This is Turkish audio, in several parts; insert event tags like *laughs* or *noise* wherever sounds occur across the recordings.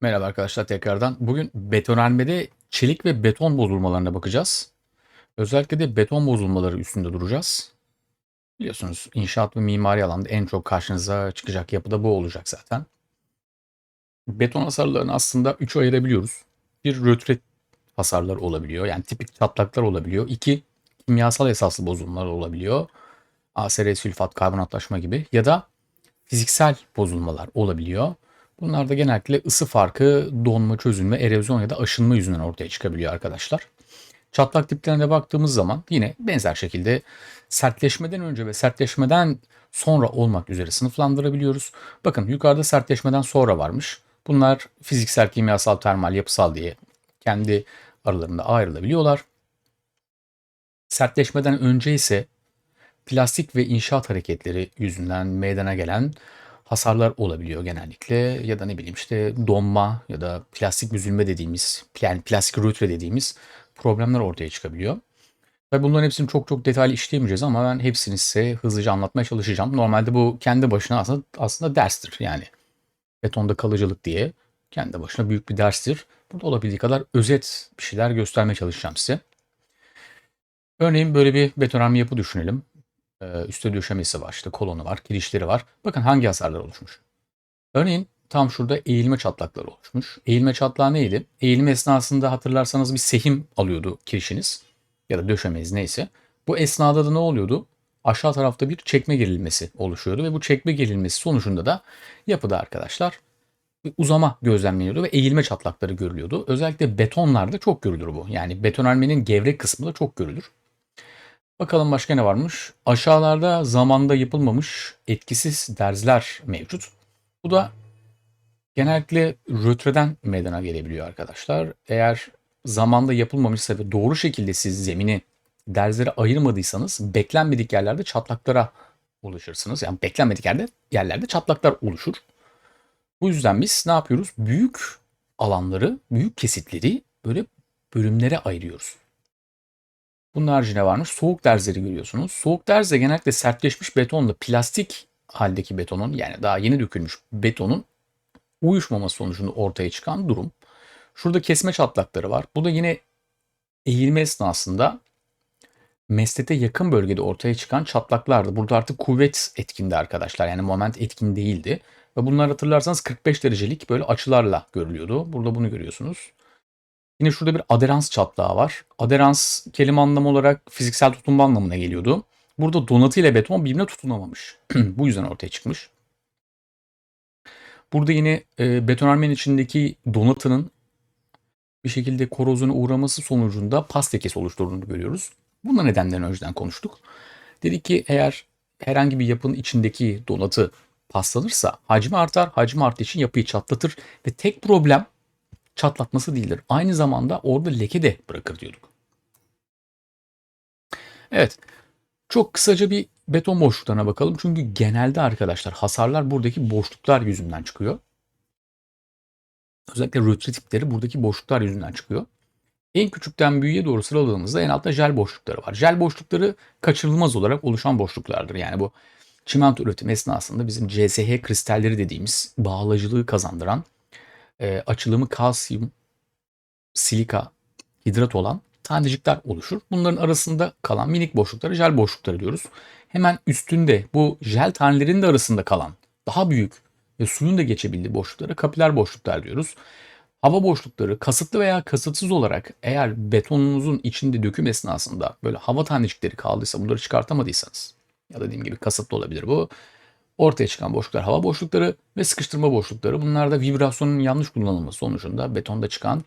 Merhaba arkadaşlar tekrardan. Bugün betonarmede çelik ve beton bozulmalarına bakacağız. Özellikle de beton bozulmaları üstünde duracağız. Biliyorsunuz inşaat ve mimari alanda en çok karşınıza çıkacak yapı da bu olacak zaten. Beton hasarlarını aslında 3'e ayırabiliyoruz. Bir rötret hasarlar olabiliyor. Yani tipik çatlaklar olabiliyor. İki kimyasal esaslı bozulmalar olabiliyor. ASR, sülfat, karbonatlaşma gibi. Ya da fiziksel bozulmalar olabiliyor. Bunlar da genellikle ısı farkı, donma, çözülme, erozyon ya da aşınma yüzünden ortaya çıkabiliyor arkadaşlar. Çatlak tiplerine baktığımız zaman yine benzer şekilde sertleşmeden önce ve sertleşmeden sonra olmak üzere sınıflandırabiliyoruz. Bakın yukarıda sertleşmeden sonra varmış. Bunlar fiziksel, kimyasal, termal, yapısal diye kendi aralarında ayrılabiliyorlar. Sertleşmeden önce ise plastik ve inşaat hareketleri yüzünden meydana gelen hasarlar olabiliyor genellikle ya da ne bileyim işte donma ya da plastik büzülme dediğimiz yani plastik rötre dediğimiz problemler ortaya çıkabiliyor. Ve bunların hepsini çok çok detaylı işleyemeyeceğiz ama ben hepsini size hızlıca anlatmaya çalışacağım. Normalde bu kendi başına aslında, aslında derstir yani. Betonda kalıcılık diye kendi başına büyük bir derstir. Burada olabildiği kadar özet bir şeyler göstermeye çalışacağım size. Örneğin böyle bir betonarme yapı düşünelim. Ee, üstte döşemesi var, işte kolonu var, kirişleri var. Bakın hangi hasarlar oluşmuş. Örneğin tam şurada eğilme çatlakları oluşmuş. Eğilme çatlağı neydi? Eğilme esnasında hatırlarsanız bir sehim alıyordu kirişiniz ya da döşemeniz neyse. Bu esnada da ne oluyordu? Aşağı tarafta bir çekme gerilmesi oluşuyordu ve bu çekme gerilmesi sonucunda da yapıda arkadaşlar uzama gözlemleniyordu ve eğilme çatlakları görülüyordu. Özellikle betonlarda çok görülür bu. Yani betonarmenin gevrek kısmı da çok görülür. Bakalım başka ne varmış? Aşağılarda zamanda yapılmamış etkisiz derzler mevcut. Bu da genellikle rötreden meydana gelebiliyor arkadaşlar. Eğer zamanda yapılmamışsa ve doğru şekilde siz zemini derzlere ayırmadıysanız beklenmedik yerlerde çatlaklara ulaşırsınız. Yani beklenmedik yerde yerlerde çatlaklar oluşur. Bu yüzden biz ne yapıyoruz? Büyük alanları, büyük kesitleri böyle bölümlere ayırıyoruz. Bunun haricinde varmış. Soğuk derzleri görüyorsunuz. Soğuk derze genellikle sertleşmiş betonla plastik haldeki betonun yani daha yeni dökülmüş betonun uyuşmaması sonucunda ortaya çıkan durum. Şurada kesme çatlakları var. Bu da yine eğilme esnasında meslete yakın bölgede ortaya çıkan çatlaklardı. Burada artık kuvvet etkindi arkadaşlar. Yani moment etkin değildi. Ve bunlar hatırlarsanız 45 derecelik böyle açılarla görülüyordu. Burada bunu görüyorsunuz. Yine şurada bir aderans çatlağı var. Aderans kelime anlamı olarak fiziksel tutunma anlamına geliyordu. Burada donatı ile beton birbirine tutunamamış. *clears throat* Bu yüzden ortaya çıkmış. Burada yine e, betonarmenin içindeki donatının bir şekilde korozyona uğraması sonucunda pas lekesi oluşturduğunu görüyoruz. Bunun nedenlerini önceden konuştuk. Dedik ki eğer herhangi bir yapının içindeki donatı paslanırsa hacmi artar. Hacmi arttığı için yapıyı çatlatır ve tek problem çatlatması değildir. Aynı zamanda orada leke de bırakır diyorduk. Evet. Çok kısaca bir beton boşluklarına bakalım. Çünkü genelde arkadaşlar hasarlar buradaki boşluklar yüzünden çıkıyor. Özellikle rötre tipleri buradaki boşluklar yüzünden çıkıyor. En küçükten büyüğe doğru sıraladığımızda en altta jel boşlukları var. Jel boşlukları kaçırılmaz olarak oluşan boşluklardır. Yani bu çimento üretimi esnasında bizim CSH kristalleri dediğimiz bağlacılığı kazandıran e, açılımı kalsiyum, silika, hidrat olan tanecikler oluşur. Bunların arasında kalan minik boşlukları jel boşlukları diyoruz. Hemen üstünde bu jel tanelerinin de arasında kalan daha büyük ve suyun da geçebildiği boşluklara kapiler boşluklar diyoruz. Hava boşlukları kasıtlı veya kasıtsız olarak eğer betonunuzun içinde döküm esnasında böyle hava tanecikleri kaldıysa bunları çıkartamadıysanız ya da dediğim gibi kasıtlı olabilir bu. Ortaya çıkan boşluklar hava boşlukları ve sıkıştırma boşlukları. Bunlar da vibrasyonun yanlış kullanılması sonucunda betonda çıkan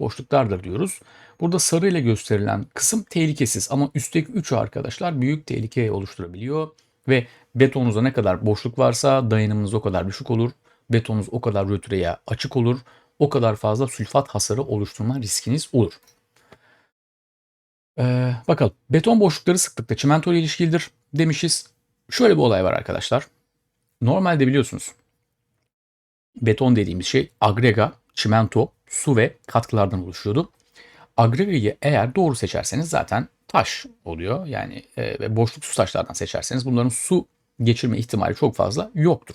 boşluklardır diyoruz. Burada sarı ile gösterilen kısım tehlikesiz ama üstteki 3 arkadaşlar büyük tehlike oluşturabiliyor ve betonunuzda ne kadar boşluk varsa dayanımınız o kadar düşük olur. Betonunuz o kadar rötreye açık olur. O kadar fazla sülfat hasarı oluşturma riskiniz olur. Ee, bakalım. Beton boşlukları sıklıkla çimento ile ilişkilidir demişiz. Şöyle bir olay var arkadaşlar. Normalde biliyorsunuz beton dediğimiz şey agrega, çimento, su ve katkılardan oluşuyordu. Agregayı eğer doğru seçerseniz zaten taş oluyor. Yani e, ve boşluk su taşlardan seçerseniz bunların su geçirme ihtimali çok fazla yoktur.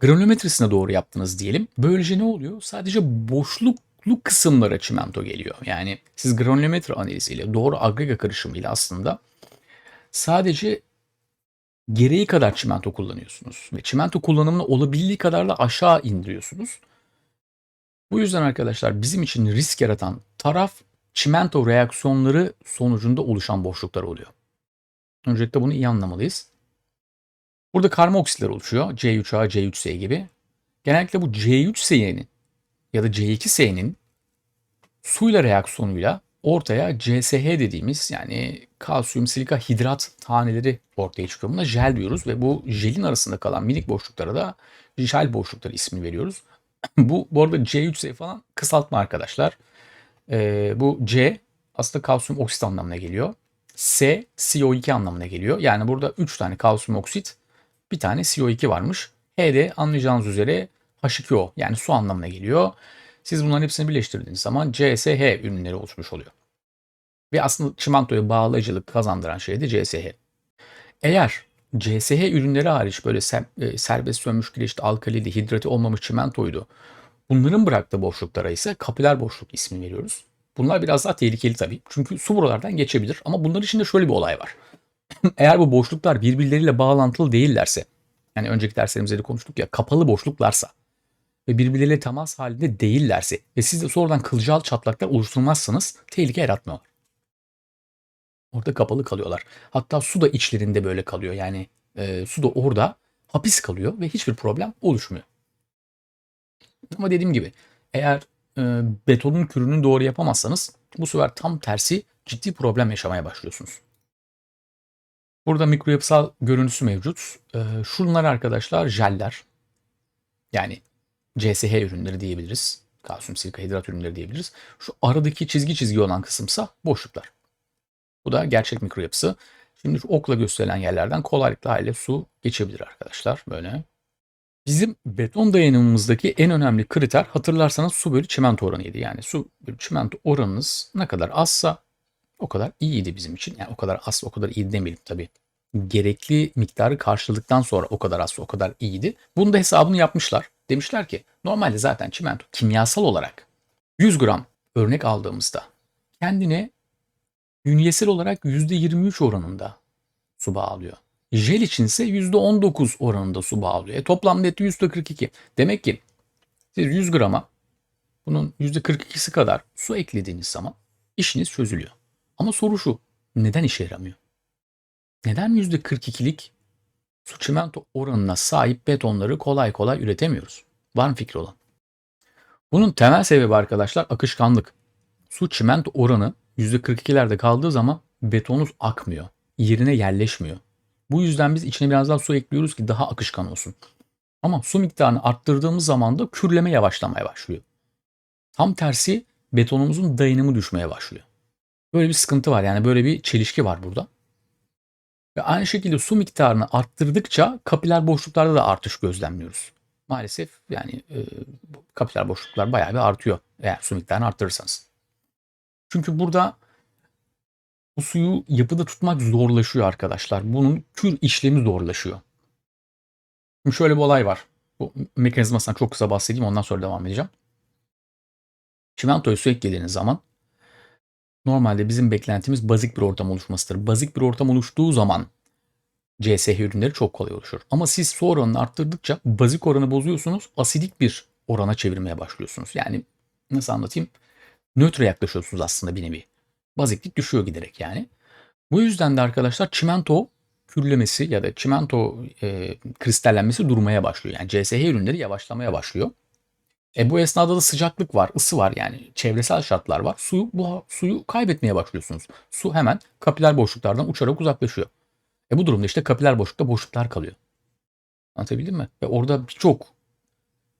Granulometresine doğru yaptınız diyelim. Böylece ne oluyor? Sadece boşluklu kısımlara çimento geliyor. Yani siz granulometre analiziyle doğru agrega karışımıyla aslında sadece gereği kadar çimento kullanıyorsunuz. Ve çimento kullanımını olabildiği kadar da aşağı indiriyorsunuz. Bu yüzden arkadaşlar bizim için risk yaratan taraf çimento reaksiyonları sonucunda oluşan boşluklar oluyor. Öncelikle bunu iyi anlamalıyız. Burada karma oksitler oluşuyor. C3A, C3S gibi. Genellikle bu C3S'nin ya da C2S'nin suyla reaksiyonuyla ortaya CSH dediğimiz yani kalsiyum silika hidrat taneleri ortaya çıkıyor. Buna jel diyoruz ve bu jelin arasında kalan minik boşluklara da jel boşlukları ismini veriyoruz. *clears throat* bu bu arada C3S falan kısaltma arkadaşlar. Ee, bu C aslında kalsiyum oksit anlamına geliyor. S CO2 anlamına geliyor. Yani burada 3 tane kalsiyum oksit bir tane CO2 varmış. H de anlayacağınız üzere H2O yani su anlamına geliyor. Siz bunların hepsini birleştirdiğiniz zaman CSH ürünleri oluşmuş oluyor. Ve aslında çimentoya bağlayıcılık kazandıran şey de CSH. Eğer CSH ürünleri hariç böyle e, serbest sönmüş kireçli alkaliydi, hidrati olmamış çimentoydu. Bunların bıraktığı boşluklara ise kapiler boşluk ismi veriyoruz. Bunlar biraz daha tehlikeli tabii. Çünkü su buralardan geçebilir. Ama bunların içinde şöyle bir olay var. *laughs* Eğer bu boşluklar birbirleriyle bağlantılı değillerse, yani önceki derslerimizde de konuştuk ya kapalı boşluklarsa ve birbirleriyle temas halinde değillerse ve siz de sonradan kılcal çatlaklar oluşturmazsanız tehlike yaratmıyorlar. Orada kapalı kalıyorlar. Hatta su da içlerinde böyle kalıyor. Yani e, su da orada hapis kalıyor ve hiçbir problem oluşmuyor. Ama dediğim gibi eğer e, betonun kürünü doğru yapamazsanız bu sefer tam tersi ciddi problem yaşamaya başlıyorsunuz. Burada mikroyapısal görüntüsü mevcut. E, şunlar arkadaşlar jeller. Yani CSH ürünleri diyebiliriz. Kalsiyum silika hidrat ürünleri diyebiliriz. Şu aradaki çizgi çizgi olan kısımsa boşluklar. Bu da gerçek mikro yapısı. Şimdi şu okla gösterilen yerlerden kolaylıkla hale su geçebilir arkadaşlar. Böyle. Bizim beton dayanımımızdaki en önemli kriter hatırlarsanız su bölü çimento oranıydı. Yani su bölü çimento oranınız ne kadar azsa o kadar iyiydi bizim için. Yani o kadar az o kadar iyi demeyelim tabii. Gerekli miktarı karşıladıktan sonra o kadar az o kadar iyiydi. Bunun da hesabını yapmışlar. Demişler ki normalde zaten çimento kimyasal olarak 100 gram örnek aldığımızda kendine bünyesel olarak %23 oranında su bağlıyor. Jel içinse %19 oranında su bağlıyor. E, toplam neti %42. Demek ki siz 100 grama bunun %42'si kadar su eklediğiniz zaman işiniz çözülüyor. Ama soru şu. Neden işe yaramıyor? Neden %42'lik su çimento oranına sahip betonları kolay kolay üretemiyoruz? Var mı fikri olan? Bunun temel sebebi arkadaşlar akışkanlık. Su çimento oranı %42'lerde kaldığı zaman betonuz akmıyor. Yerine yerleşmiyor. Bu yüzden biz içine biraz daha su ekliyoruz ki daha akışkan olsun. Ama su miktarını arttırdığımız zaman da kürleme yavaşlamaya başlıyor. Tam tersi betonumuzun dayanımı düşmeye başlıyor. Böyle bir sıkıntı var yani böyle bir çelişki var burada. Ve aynı şekilde su miktarını arttırdıkça kapiler boşluklarda da artış gözlemliyoruz. Maalesef yani e, kapiler boşluklar bayağı bir artıyor eğer su miktarını arttırırsanız. Çünkü burada bu suyu yapıda tutmak zorlaşıyor arkadaşlar. Bunun kür işlemi zorlaşıyor. Şimdi şöyle bir olay var. Bu mekanizmasından çok kısa bahsedeyim ondan sonra devam edeceğim. Çimentoya su eklediğiniz zaman normalde bizim beklentimiz bazik bir ortam oluşmasıdır. Bazik bir ortam oluştuğu zaman CSH ürünleri çok kolay oluşur. Ama siz su oranını arttırdıkça bazik oranı bozuyorsunuz. Asidik bir orana çevirmeye başlıyorsunuz. Yani nasıl anlatayım? nötre yaklaşıyorsunuz aslında bir nevi. Baziklik düşüyor giderek yani. Bu yüzden de arkadaşlar çimento kürlemesi ya da çimento e, kristallenmesi durmaya başlıyor. Yani CSH ürünleri yavaşlamaya başlıyor. E bu esnada da sıcaklık var, ısı var yani çevresel şartlar var. Suyu bu suyu kaybetmeye başlıyorsunuz. Su hemen kapiler boşluklardan uçarak uzaklaşıyor. E bu durumda işte kapiler boşlukta boşluklar kalıyor. Anlatabildim mi? Ve orada birçok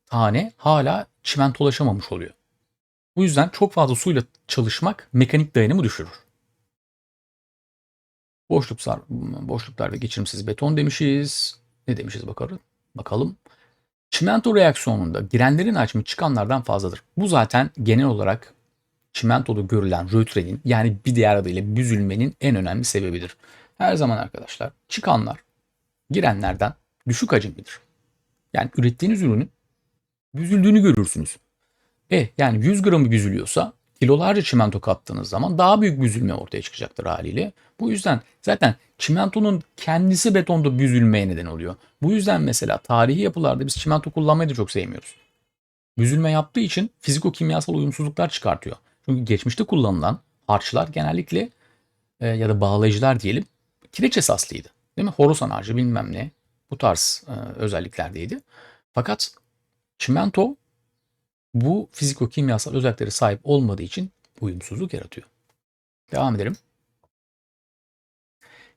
tane hala çimentolaşamamış oluyor. Bu yüzden çok fazla suyla çalışmak mekanik dayanımı düşürür. Boşluklar, boşluklarda geçirimsiz beton demişiz. Ne demişiz bakalım. Bakalım. Çimento reaksiyonunda girenlerin hacmi çıkanlardan fazladır. Bu zaten genel olarak çimentoda görülen rötrenin yani bir diğer adıyla büzülmenin en önemli sebebidir. Her zaman arkadaşlar çıkanlar girenlerden düşük hacimlidir. Yani ürettiğiniz ürünün büzüldüğünü görürsünüz. E yani 100 gramı büzülüyorsa kilolarca çimento kattığınız zaman daha büyük büzülme ortaya çıkacaktır haliyle. Bu yüzden zaten çimentonun kendisi betonda büzülmeye neden oluyor. Bu yüzden mesela tarihi yapılarda biz çimento kullanmayı da çok sevmiyoruz. Büzülme yaptığı için fiziko-kimyasal uyumsuzluklar çıkartıyor. Çünkü geçmişte kullanılan harçlar genellikle e, ya da bağlayıcılar diyelim kireç esaslıydı. Değil mi? Horusan harcı bilmem ne bu tarz e, özelliklerdeydi. Fakat çimento bu fiziko-kimyasal özelliklere sahip olmadığı için uyumsuzluk yaratıyor. Devam edelim.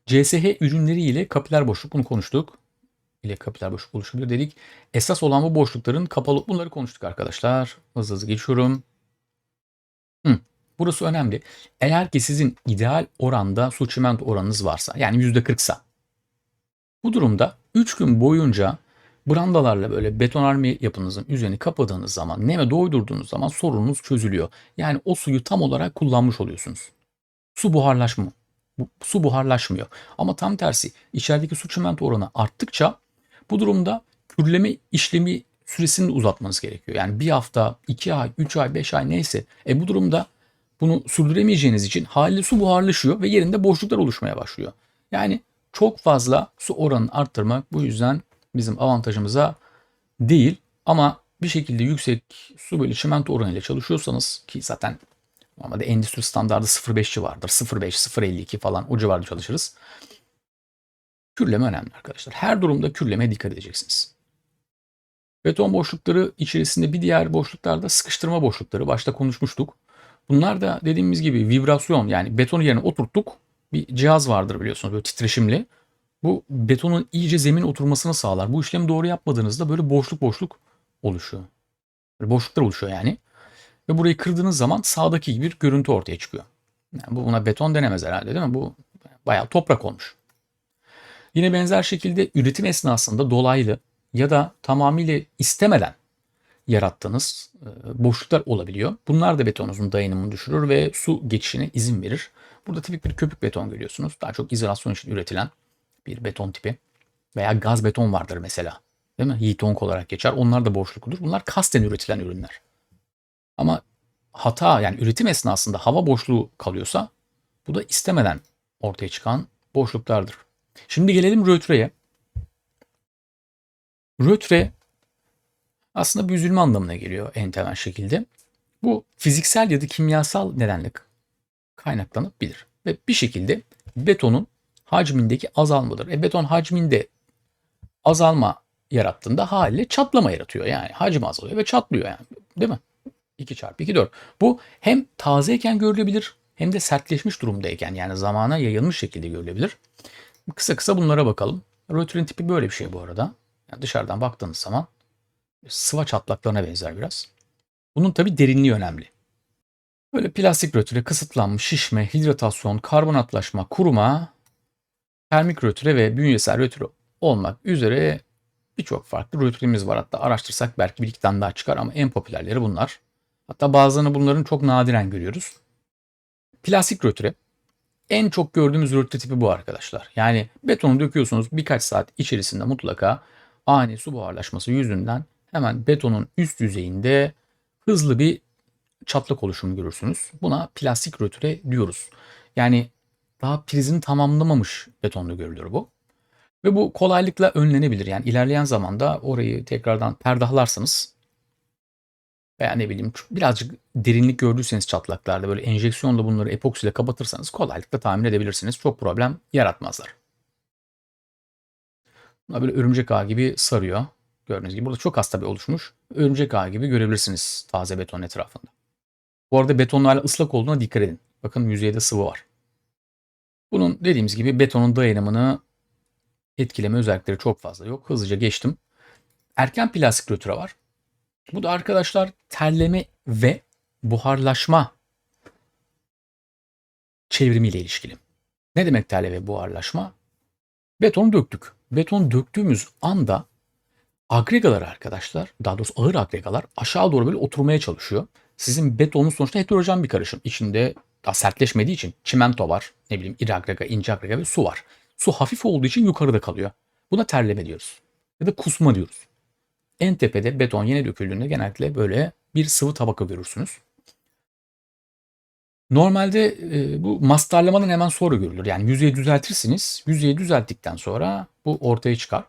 CSH ürünleri ile kapiler boşluk bunu konuştuk. ile kapiler boşluk oluşabilir dedik. Esas olan bu boşlukların kapalı bunları konuştuk arkadaşlar. Hızlı hızlı geçiyorum. Hı, burası önemli. Eğer ki sizin ideal oranda su çimento oranınız varsa yani %40'sa bu durumda 3 gün boyunca brandalarla böyle betonarme yapınızın üzerini kapadığınız zaman, neme doydurduğunuz zaman sorununuz çözülüyor. Yani o suyu tam olarak kullanmış oluyorsunuz. Su buharlaşma, bu, su buharlaşmıyor. Ama tam tersi içerideki su çimento oranı arttıkça bu durumda kürleme işlemi süresini uzatmanız gerekiyor. Yani bir hafta, iki ay, üç ay, beş ay neyse. E bu durumda bunu sürdüremeyeceğiniz için haliyle su buharlaşıyor ve yerinde boşluklar oluşmaya başlıyor. Yani çok fazla su oranını arttırmak bu yüzden bizim avantajımıza değil. Ama bir şekilde yüksek su bölü çimento oranıyla çalışıyorsanız ki zaten normalde endüstri standardı 0.5 civarıdır. 0.5, 0.52 falan o civarda çalışırız. Kürleme önemli arkadaşlar. Her durumda kürlemeye dikkat edeceksiniz. Beton boşlukları içerisinde bir diğer boşluklarda sıkıştırma boşlukları. Başta konuşmuştuk. Bunlar da dediğimiz gibi vibrasyon yani beton yerine oturttuk. Bir cihaz vardır biliyorsunuz böyle titreşimli. Bu betonun iyice zemin oturmasını sağlar. Bu işlemi doğru yapmadığınızda böyle boşluk boşluk oluşuyor. Böyle boşluklar oluşuyor yani. Ve burayı kırdığınız zaman sağdaki gibi bir görüntü ortaya çıkıyor. Yani bu buna beton denemez herhalde değil mi? Bu bayağı toprak olmuş. Yine benzer şekilde üretim esnasında dolaylı ya da tamamıyla istemeden yarattığınız e, boşluklar olabiliyor. Bunlar da betonunuzun dayanımını düşürür ve su geçişine izin verir. Burada tipik bir köpük beton görüyorsunuz. Daha çok izolasyon için üretilen bir beton tipi. Veya gaz beton vardır mesela. Değil mi? Yitong olarak geçer. Onlar da boşlukludur. Bunlar kasten üretilen ürünler. Ama hata yani üretim esnasında hava boşluğu kalıyorsa bu da istemeden ortaya çıkan boşluklardır. Şimdi gelelim rötreye. Rötre aslında büzülme anlamına geliyor en temel şekilde. Bu fiziksel ya da kimyasal nedenle kaynaklanabilir. Ve bir şekilde betonun hacmindeki azalmadır. E beton hacminde azalma yarattığında haliyle çatlama yaratıyor. Yani hacim azalıyor ve çatlıyor yani. Değil mi? 2 çarpı 2 4. Bu hem tazeyken görülebilir hem de sertleşmiş durumdayken yani zamana yayılmış şekilde görülebilir. Kısa kısa bunlara bakalım. Rötrin tipi böyle bir şey bu arada. Yani dışarıdan baktığınız zaman sıva çatlaklarına benzer biraz. Bunun tabi derinliği önemli. Böyle plastik rötüre kısıtlanmış şişme, hidratasyon, karbonatlaşma, kuruma, termik rötüre ve bünyesel rötüre olmak üzere birçok farklı rötüremiz var. Hatta araştırsak belki bir iki tane daha çıkar ama en popülerleri bunlar. Hatta bazılarını bunların çok nadiren görüyoruz. Plastik rötüre en çok gördüğümüz rötüre tipi bu arkadaşlar. Yani betonu döküyorsunuz birkaç saat içerisinde mutlaka ani su buharlaşması yüzünden hemen betonun üst yüzeyinde hızlı bir çatlak oluşumu görürsünüz. Buna plastik rötüre diyoruz. Yani daha prizini tamamlamamış betonda görülür bu. Ve bu kolaylıkla önlenebilir. Yani ilerleyen zamanda orayı tekrardan perdahlarsanız veya ne bileyim birazcık derinlik gördüyseniz çatlaklarda böyle enjeksiyonla bunları epoksiyle kapatırsanız kolaylıkla tahmin edebilirsiniz. Çok problem yaratmazlar. Bunlar böyle örümcek ağı gibi sarıyor. Gördüğünüz gibi burada çok az tabi oluşmuş. Örümcek ağı gibi görebilirsiniz taze beton etrafında. Bu arada betonlarla ıslak olduğuna dikkat edin. Bakın yüzeyde sıvı var. Bunun dediğimiz gibi betonun dayanımını etkileme özellikleri çok fazla yok. Hızlıca geçtim. Erken plastik rötüre var. Bu da arkadaşlar terleme ve buharlaşma çevrimiyle ilişkili. Ne demek terleme ve buharlaşma? Betonu döktük. Beton döktüğümüz anda agregalar arkadaşlar, daha doğrusu ağır agregalar aşağı doğru böyle oturmaya çalışıyor. Sizin betonun sonuçta heterojen bir karışım. İçinde daha sertleşmediği için çimento var, ne bileyim iri agrega, ince agrega ve su var. Su hafif olduğu için yukarıda kalıyor. Buna terleme diyoruz. Ya da kusma diyoruz. en tepede beton yeni döküldüğünde genellikle böyle bir sıvı tabaka görürsünüz. Normalde e, bu mastarlamadan hemen sonra görülür. Yani yüzeyi düzeltirsiniz. Yüzeyi düzelttikten sonra bu ortaya çıkar.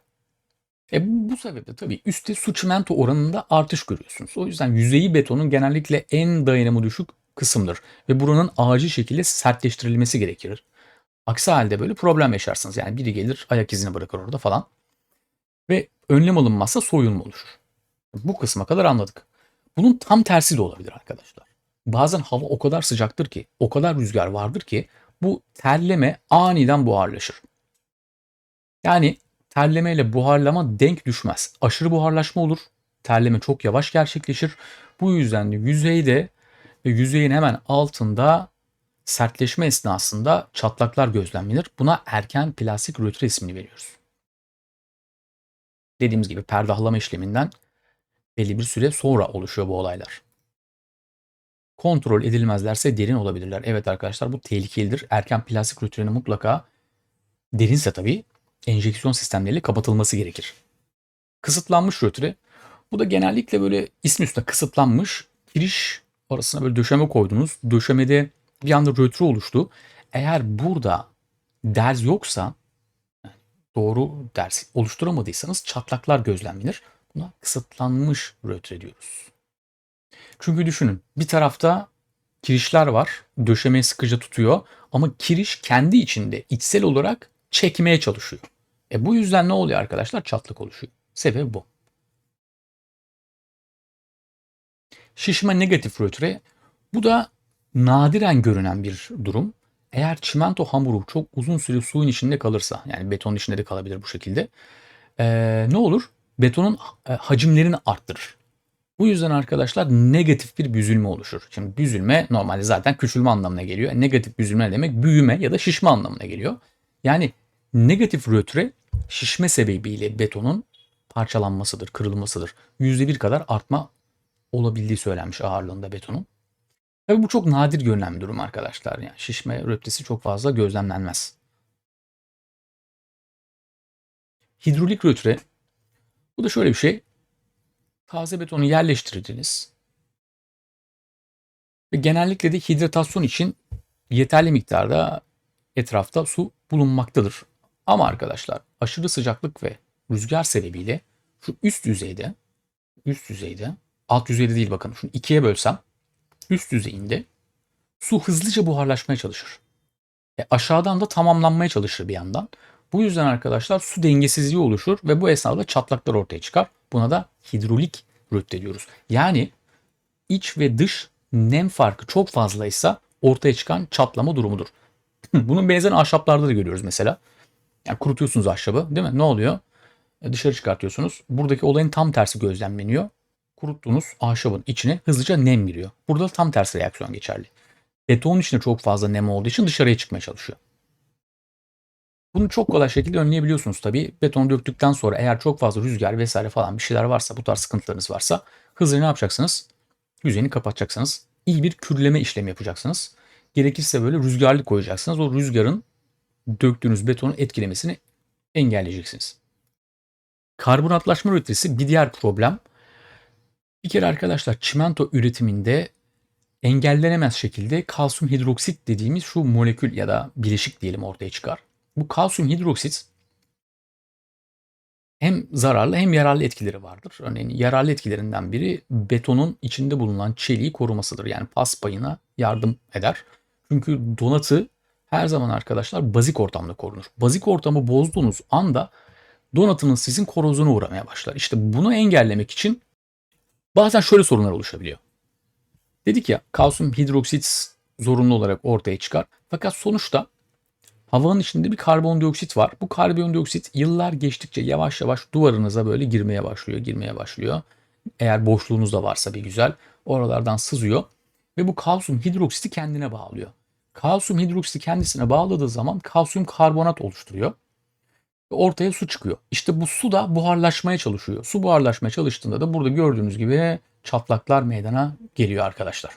E bu, sebeple tabii üstte su çimento oranında artış görüyorsunuz. O yüzden yüzeyi betonun genellikle en dayanımı düşük kısımdır. Ve buranın acil şekilde sertleştirilmesi gerekir. Aksi halde böyle problem yaşarsınız. Yani biri gelir ayak izini bırakır orada falan. Ve önlem alınmazsa soyulma oluşur. Bu kısma kadar anladık. Bunun tam tersi de olabilir arkadaşlar. Bazen hava o kadar sıcaktır ki, o kadar rüzgar vardır ki bu terleme aniden buharlaşır. Yani terleme ile buharlama denk düşmez. Aşırı buharlaşma olur. Terleme çok yavaş gerçekleşir. Bu yüzden de yüzeyde ve yüzeyin hemen altında sertleşme esnasında çatlaklar gözlemlenir. Buna erken plastik rötre ismini veriyoruz. Dediğimiz gibi perdahlama işleminden belli bir süre sonra oluşuyor bu olaylar. Kontrol edilmezlerse derin olabilirler. Evet arkadaşlar bu tehlikelidir. Erken plastik rötrenin mutlaka derinse tabii enjeksiyon sistemleriyle kapatılması gerekir. Kısıtlanmış rötre. Bu da genellikle böyle ismi üstüne kısıtlanmış giriş arasına böyle döşeme koydunuz. Döşemede bir anda rötre oluştu. Eğer burada derz yoksa doğru ders oluşturamadıysanız çatlaklar gözlemlenir. Buna kısıtlanmış rötre diyoruz. Çünkü düşünün bir tarafta kirişler var. Döşemeyi sıkıca tutuyor. Ama kiriş kendi içinde içsel olarak çekmeye çalışıyor. E bu yüzden ne oluyor arkadaşlar? Çatlak oluşuyor. Sebebi bu. Şişme negatif rötre. Bu da nadiren görünen bir durum. Eğer çimento hamuru çok uzun süre suyun içinde kalırsa yani betonun içinde de kalabilir bu şekilde. Ee, ne olur? Betonun e, hacimlerini arttırır. Bu yüzden arkadaşlar negatif bir büzülme oluşur. Şimdi büzülme normalde zaten küçülme anlamına geliyor. Negatif büzülme demek büyüme ya da şişme anlamına geliyor. Yani negatif rötre şişme sebebiyle betonun parçalanmasıdır, kırılmasıdır. %1 kadar artma olabildiği söylenmiş ağırlığında betonun. Tabii bu çok nadir görülen bir durum arkadaşlar. Yani şişme rötresi çok fazla gözlemlenmez. Hidrolik rötre bu da şöyle bir şey. Taze betonu yerleştirdiniz. Ve genellikle de hidratasyon için yeterli miktarda etrafta su bulunmaktadır. Ama arkadaşlar aşırı sıcaklık ve rüzgar sebebiyle şu üst yüzeyde üst yüzeyde alt yüzeyde değil bakın şunu ikiye bölsem üst yüzeyinde su hızlıca buharlaşmaya çalışır. E aşağıdan da tamamlanmaya çalışır bir yandan. Bu yüzden arkadaşlar su dengesizliği oluşur ve bu esnada çatlaklar ortaya çıkar. Buna da hidrolik rütte diyoruz. Yani iç ve dış nem farkı çok fazlaysa ortaya çıkan çatlama durumudur. *laughs* Bunun benzerini ahşaplarda da görüyoruz mesela. Yani kurutuyorsunuz ahşabı değil mi? Ne oluyor? E dışarı çıkartıyorsunuz. Buradaki olayın tam tersi gözlemleniyor. Kuruttuğunuz ahşabın içine hızlıca nem giriyor. Burada tam tersi reaksiyon geçerli. Betonun içinde çok fazla nem olduğu için dışarıya çıkmaya çalışıyor. Bunu çok kolay şekilde önleyebiliyorsunuz tabii. Beton döktükten sonra eğer çok fazla rüzgar vesaire falan bir şeyler varsa, bu tarz sıkıntılarınız varsa hızlıca ne yapacaksınız? Yüzeyini kapatacaksınız. İyi bir kürleme işlemi yapacaksınız. Gerekirse böyle rüzgarlı koyacaksınız. O rüzgarın döktüğünüz betonun etkilemesini engelleyeceksiniz. Karbonatlaşma üretisi bir diğer problem. Bir kere arkadaşlar çimento üretiminde engellenemez şekilde kalsiyum hidroksit dediğimiz şu molekül ya da bileşik diyelim ortaya çıkar. Bu kalsiyum hidroksit hem zararlı hem yararlı etkileri vardır. Örneğin yararlı etkilerinden biri betonun içinde bulunan çeliği korumasıdır. Yani pas payına yardım eder. Çünkü donatı her zaman arkadaşlar bazik ortamda korunur. Bazik ortamı bozduğunuz anda donatınız sizin korozyona uğramaya başlar. İşte bunu engellemek için bazen şöyle sorunlar oluşabiliyor. Dedik ya kalsiyum hidroksit zorunlu olarak ortaya çıkar. Fakat sonuçta havanın içinde bir karbondioksit var. Bu karbondioksit yıllar geçtikçe yavaş yavaş duvarınıza böyle girmeye başlıyor, girmeye başlıyor. Eğer boşluğunuz da varsa bir güzel oralardan sızıyor ve bu kalsiyum hidroksiti kendine bağlıyor. Kalsiyum hidroksiti kendisine bağladığı zaman kalsiyum karbonat oluşturuyor. Ortaya su çıkıyor. İşte bu su da buharlaşmaya çalışıyor. Su buharlaşmaya çalıştığında da burada gördüğünüz gibi çatlaklar meydana geliyor arkadaşlar.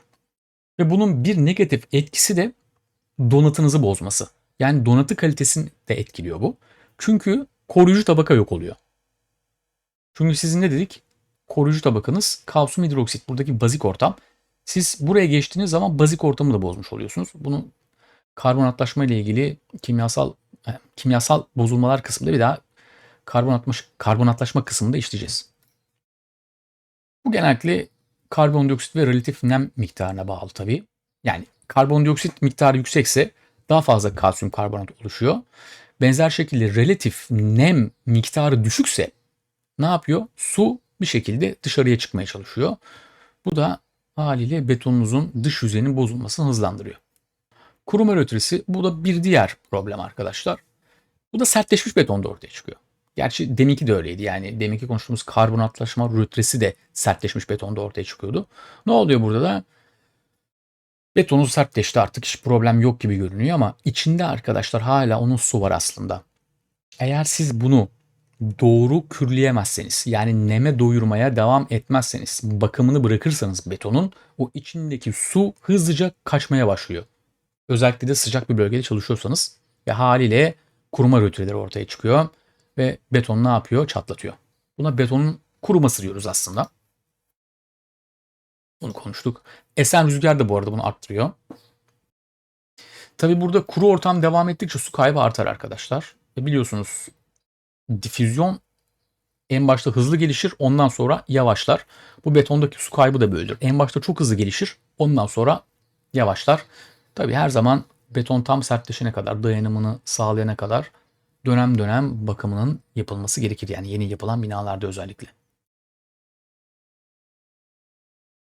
Ve bunun bir negatif etkisi de donatınızı bozması. Yani donatı kalitesini de etkiliyor bu. Çünkü koruyucu tabaka yok oluyor. Çünkü sizin ne dedik? koruyucu tabakanız kalsiyum hidroksit. Buradaki bazik ortam. Siz buraya geçtiğiniz zaman bazik ortamı da bozmuş oluyorsunuz. Bunu karbonatlaşma ile ilgili kimyasal kimyasal bozulmalar kısmında bir daha karbonatlaş, karbonatlaşma kısmında işleyeceğiz. Bu genellikle karbondioksit ve relatif nem miktarına bağlı tabii. Yani karbondioksit miktarı yüksekse daha fazla kalsiyum karbonat oluşuyor. Benzer şekilde relatif nem miktarı düşükse ne yapıyor? Su bir şekilde dışarıya çıkmaya çalışıyor. Bu da haliyle betonunuzun dış yüzeyinin bozulmasını hızlandırıyor. Kuruma rötresi bu da bir diğer problem arkadaşlar. Bu da sertleşmiş betonda ortaya çıkıyor. Gerçi deminki de öyleydi. Yani deminki konuştuğumuz karbonatlaşma rötresi de sertleşmiş betonda ortaya çıkıyordu. Ne oluyor burada da? Betonunuz sertleşti artık hiç problem yok gibi görünüyor ama içinde arkadaşlar hala onun su var aslında. Eğer siz bunu doğru kürleyemezseniz yani neme doyurmaya devam etmezseniz bakımını bırakırsanız betonun o içindeki su hızlıca kaçmaya başlıyor. Özellikle de sıcak bir bölgede çalışıyorsanız ve haliyle kuruma rötreleri ortaya çıkıyor ve beton ne yapıyor? Çatlatıyor. Buna betonun kuruması diyoruz aslında. Bunu konuştuk. Esen rüzgar da bu arada bunu arttırıyor. Tabi burada kuru ortam devam ettikçe su kaybı artar arkadaşlar. Ve biliyorsunuz difüzyon en başta hızlı gelişir ondan sonra yavaşlar. Bu betondaki su kaybı da böyledir. En başta çok hızlı gelişir ondan sonra yavaşlar. Tabi her zaman beton tam sertleşene kadar dayanımını sağlayana kadar dönem dönem bakımının yapılması gerekir. Yani yeni yapılan binalarda özellikle.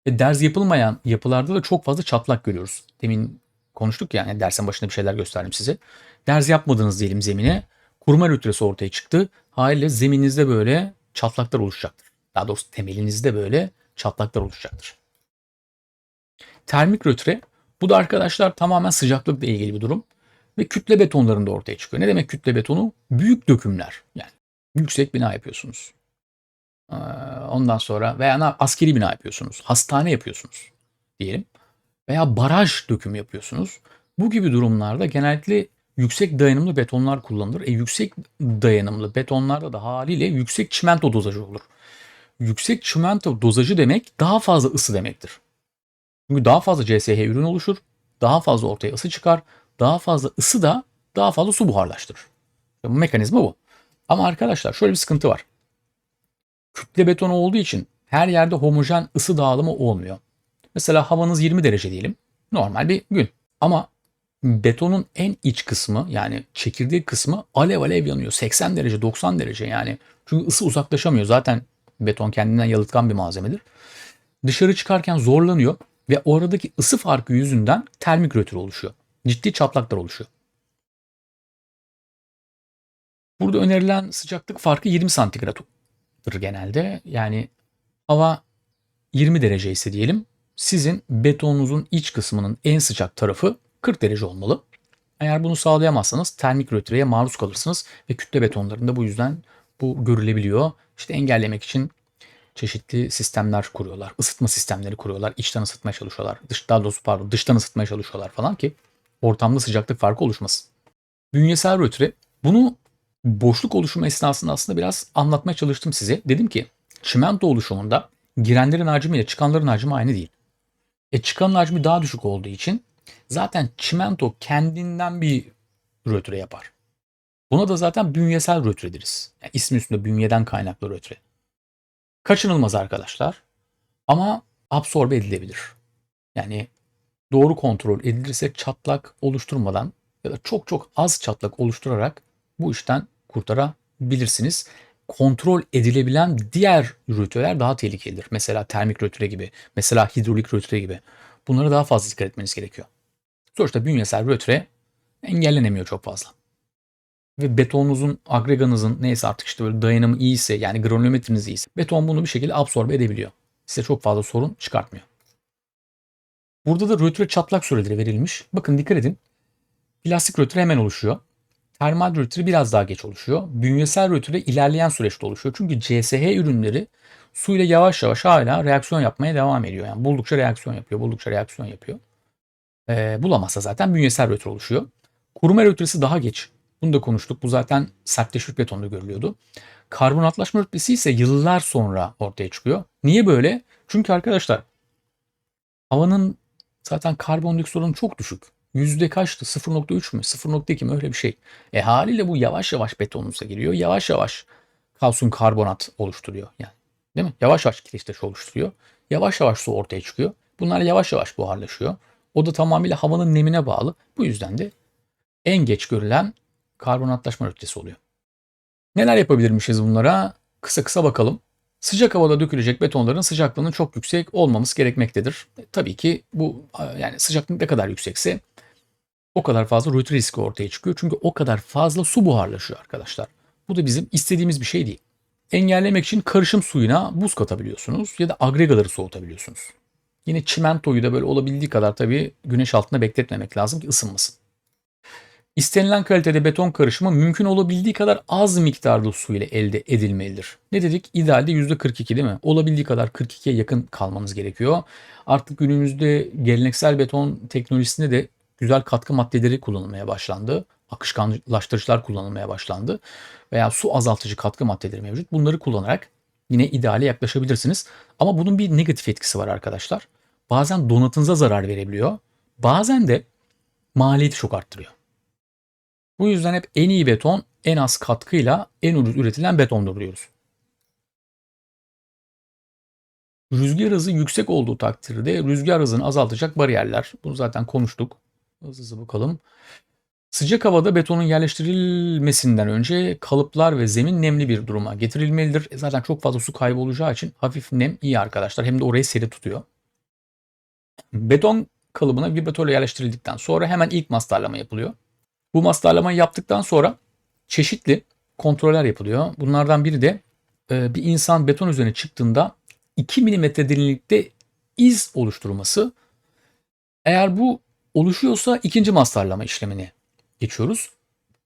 E, derz yapılmayan yapılarda da çok fazla çatlak görüyoruz. Demin konuştuk ya yani dersin başında bir şeyler gösterdim size. Derz yapmadınız diyelim zemine. Kurma rütresi ortaya çıktı. Haliyle zemininizde böyle çatlaklar oluşacaktır. Daha doğrusu temelinizde böyle çatlaklar oluşacaktır. Termik rötre bu da arkadaşlar tamamen sıcaklıkla ilgili bir durum. Ve kütle betonlarında ortaya çıkıyor. Ne demek kütle betonu? Büyük dökümler. Yani yüksek bina yapıyorsunuz. Ee, ondan sonra veya askeri bina yapıyorsunuz. Hastane yapıyorsunuz diyelim. Veya baraj dökümü yapıyorsunuz. Bu gibi durumlarda genellikle yüksek dayanımlı betonlar kullanılır. E, yüksek dayanımlı betonlarda da haliyle yüksek çimento dozajı olur. Yüksek çimento dozajı demek daha fazla ısı demektir. Çünkü daha fazla CSH ürün oluşur. Daha fazla ortaya ısı çıkar. Daha fazla ısı da daha fazla su buharlaştırır. Bu mekanizma bu. Ama arkadaşlar şöyle bir sıkıntı var. Kütle beton olduğu için her yerde homojen ısı dağılımı olmuyor. Mesela havanız 20 derece diyelim. Normal bir gün. Ama betonun en iç kısmı yani çekirdek kısmı alev alev yanıyor. 80 derece 90 derece yani. Çünkü ısı uzaklaşamıyor. Zaten beton kendinden yalıtkan bir malzemedir. Dışarı çıkarken zorlanıyor ve oradaki ısı farkı yüzünden termik rötür oluşuyor. Ciddi çatlaklar oluşuyor. Burada önerilen sıcaklık farkı 20 santigratdır genelde. Yani hava 20 derece ise diyelim sizin betonunuzun iç kısmının en sıcak tarafı 40 derece olmalı. Eğer bunu sağlayamazsanız termik rötreye maruz kalırsınız ve kütle betonlarında bu yüzden bu görülebiliyor. İşte engellemek için çeşitli sistemler kuruyorlar. Isıtma sistemleri kuruyorlar. İçten ısıtmaya çalışıyorlar. Dış, daha doğrusu pardon dıştan ısıtmaya çalışıyorlar falan ki ortamda sıcaklık farkı oluşmasın. Bünyesel rötre bunu boşluk oluşumu esnasında aslında biraz anlatmaya çalıştım size. Dedim ki çimento oluşumunda girenlerin hacmi ile çıkanların hacmi aynı değil. E çıkanın hacmi daha düşük olduğu için zaten çimento kendinden bir rötre yapar. Buna da zaten bünyesel rötre deriz. Yani ismi üstünde bünyeden kaynaklı rötre. Kaçınılmaz arkadaşlar. Ama absorbe edilebilir. Yani doğru kontrol edilirse çatlak oluşturmadan ya da çok çok az çatlak oluşturarak bu işten kurtarabilirsiniz. Kontrol edilebilen diğer rötreler daha tehlikelidir. Mesela termik rötre gibi, mesela hidrolik rötre gibi. Bunlara daha fazla dikkat etmeniz gerekiyor. Sonuçta bünyesel rötre engellenemiyor çok fazla. Ve betonunuzun, agreganızın neyse artık işte böyle dayanımı iyiyse yani granulometriniz iyiyse beton bunu bir şekilde absorbe edebiliyor. Size çok fazla sorun çıkartmıyor. Burada da rötre çatlak süreleri verilmiş. Bakın dikkat edin. Plastik rötre hemen oluşuyor. Termal rötre biraz daha geç oluşuyor. Bünyesel rötre ilerleyen süreçte oluşuyor. Çünkü CSH ürünleri suyla yavaş yavaş hala reaksiyon yapmaya devam ediyor. Yani buldukça reaksiyon yapıyor, buldukça reaksiyon yapıyor. Ee, bulamazsa zaten bünyesel rötre oluşuyor. Kuruma rötresi daha geç Bunu da konuştuk. Bu zaten sertleşmiş betonda görülüyordu. Karbonatlaşma rütbesi ise yıllar sonra ortaya çıkıyor. Niye böyle? Çünkü arkadaşlar havanın zaten karbondioksit oranı çok düşük. Yüzde kaçtı? 0.3 mü? 0.2 mi? Öyle bir şey. E haliyle bu yavaş yavaş betonunuza giriyor. Yavaş yavaş kalsiyum karbonat oluşturuyor. Yani değil mi? Yavaş yavaş kireç taşı oluşturuyor. Yavaş yavaş su ortaya çıkıyor. Bunlar yavaş yavaş buharlaşıyor. O da tamamıyla havanın nemine bağlı. Bu yüzden de en geç görülen karbonatlaşma rütbesi oluyor. Neler yapabilirmişiz bunlara? Kısa kısa bakalım. Sıcak havada dökülecek betonların sıcaklığının çok yüksek olmaması gerekmektedir. E, tabii ki bu yani sıcaklık ne kadar yüksekse o kadar fazla rütü riski ortaya çıkıyor. Çünkü o kadar fazla su buharlaşıyor arkadaşlar. Bu da bizim istediğimiz bir şey değil. Engellemek için karışım suyuna buz katabiliyorsunuz ya da agregaları soğutabiliyorsunuz. Yine çimentoyu da böyle olabildiği kadar tabii güneş altında bekletmemek lazım ki ısınmasın. İstenilen kalitede beton karışımı mümkün olabildiği kadar az miktarda su ile elde edilmelidir. Ne dedik? İdealde %42 değil mi? Olabildiği kadar 42'ye yakın kalmanız gerekiyor. Artık günümüzde geleneksel beton teknolojisinde de güzel katkı maddeleri kullanılmaya başlandı. Akışkanlaştırıcılar kullanılmaya başlandı. Veya su azaltıcı katkı maddeleri mevcut. Bunları kullanarak yine ideale yaklaşabilirsiniz. Ama bunun bir negatif etkisi var arkadaşlar. Bazen donatınıza zarar verebiliyor. Bazen de maliyeti çok arttırıyor. Bu yüzden hep en iyi beton en az katkıyla en ucuz üretilen betondur diyoruz. Rüzgar hızı yüksek olduğu takdirde rüzgar hızını azaltacak bariyerler. Bunu zaten konuştuk. Hızlı hızlı bakalım. Sıcak havada betonun yerleştirilmesinden önce kalıplar ve zemin nemli bir duruma getirilmelidir. E zaten çok fazla su kaybı olacağı için hafif nem iyi arkadaşlar. Hem de orayı seri tutuyor. Beton kalıbına vibratörle yerleştirildikten sonra hemen ilk mastarlama yapılıyor. Bu mastarlamayı yaptıktan sonra çeşitli kontroller yapılıyor. Bunlardan biri de e, bir insan beton üzerine çıktığında 2 mm derinlikte iz oluşturması. Eğer bu oluşuyorsa ikinci mastarlama işlemini geçiyoruz.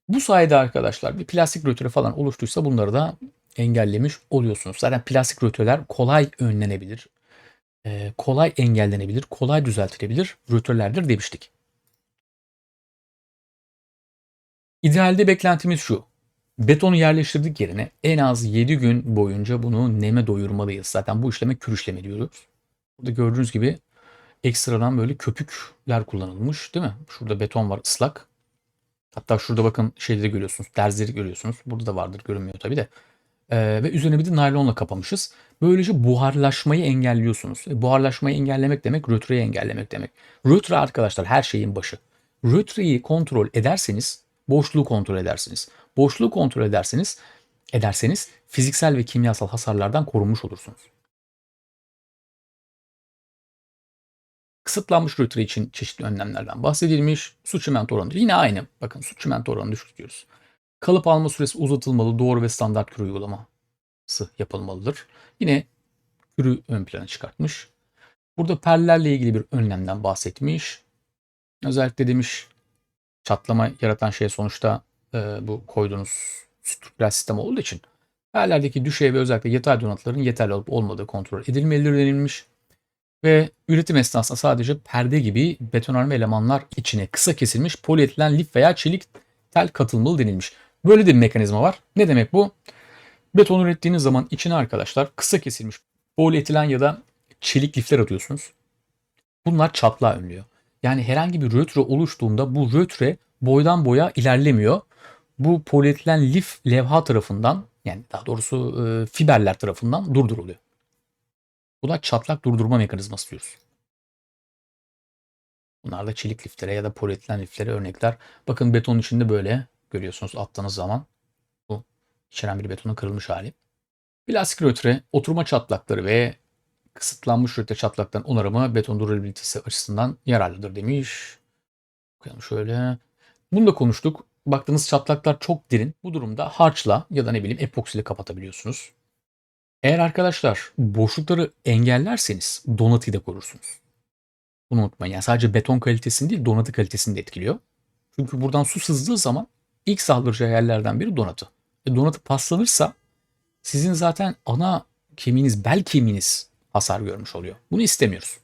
Bu sayede arkadaşlar bir plastik rötüre falan oluştuysa bunları da engellemiş oluyorsunuz. Zaten plastik rötüreler kolay önlenebilir, e, kolay engellenebilir, kolay düzeltilebilir rötürlerdir demiştik. İdealde beklentimiz şu. Betonu yerleştirdik yerine en az 7 gün boyunca bunu neme doyurmalıyız. Zaten bu işleme kür işlemi diyoruz. Burada gördüğünüz gibi ekstradan böyle köpükler kullanılmış değil mi? Şurada beton var ıslak. Hatta şurada bakın şeyleri görüyorsunuz. Derzleri görüyorsunuz. Burada da vardır görünmüyor tabii de. Ee, ve üzerine bir de naylonla kapamışız. Böylece buharlaşmayı engelliyorsunuz. E, buharlaşmayı engellemek demek rötreyi engellemek demek. Rötre arkadaşlar her şeyin başı. Rötreyi kontrol ederseniz boşluğu kontrol edersiniz. Boşluğu kontrol ederseniz ederseniz fiziksel ve kimyasal hasarlardan korunmuş olursunuz. Kısıtlanmış rötre için çeşitli önlemlerden bahsedilmiş. Su çimento oranı yine aynı. Bakın su çimento oranı düşük diyoruz. Kalıp alma süresi uzatılmalı, doğru ve standart kürü uygulaması yapılmalıdır. Yine kürü ön plana çıkartmış. Burada perlerle ilgili bir önlemden bahsetmiş. Özellikle demiş çatlama yaratan şey sonuçta e, bu koyduğunuz strükler sistem olduğu için perlerdeki düşey ve özellikle yatay donatıların yeterli olup olmadığı kontrol edilmelidir denilmiş. Ve üretim esnasında sadece perde gibi betonarme elemanlar içine kısa kesilmiş polietilen lif veya çelik tel katılmalı denilmiş. Böyle de bir mekanizma var. Ne demek bu? Beton ürettiğiniz zaman içine arkadaşlar kısa kesilmiş polietilen ya da çelik lifler atıyorsunuz. Bunlar çatlağı önlüyor. Yani herhangi bir rötre oluştuğunda bu rötre boydan boya ilerlemiyor. Bu polietilen lif levha tarafından yani daha doğrusu e, fiberler tarafından durduruluyor. Bu da çatlak durdurma mekanizması diyoruz. Bunlar da çelik liflere ya da polietilen liflere örnekler. Bakın betonun içinde böyle görüyorsunuz attığınız zaman bu içeren bir betonun kırılmış hali. Plastik rötre oturma çatlakları ve kısıtlanmış rötre çatlakların onarımı beton durabilitesi açısından yararlıdır demiş. Bakayım şöyle. Bunu da konuştuk. Baktığınız çatlaklar çok derin. Bu durumda harçla ya da ne bileyim epoksiyle kapatabiliyorsunuz. Eğer arkadaşlar boşlukları engellerseniz donatıyı da korursunuz. Bunu unutmayın. Yani sadece beton kalitesini değil donatı kalitesini de etkiliyor. Çünkü buradan su sızdığı zaman ilk saldıracağı yerlerden biri donatı. E donatı paslanırsa sizin zaten ana kemiğiniz, bel kemiğiniz hasar görmüş oluyor. Bunu istemiyoruz.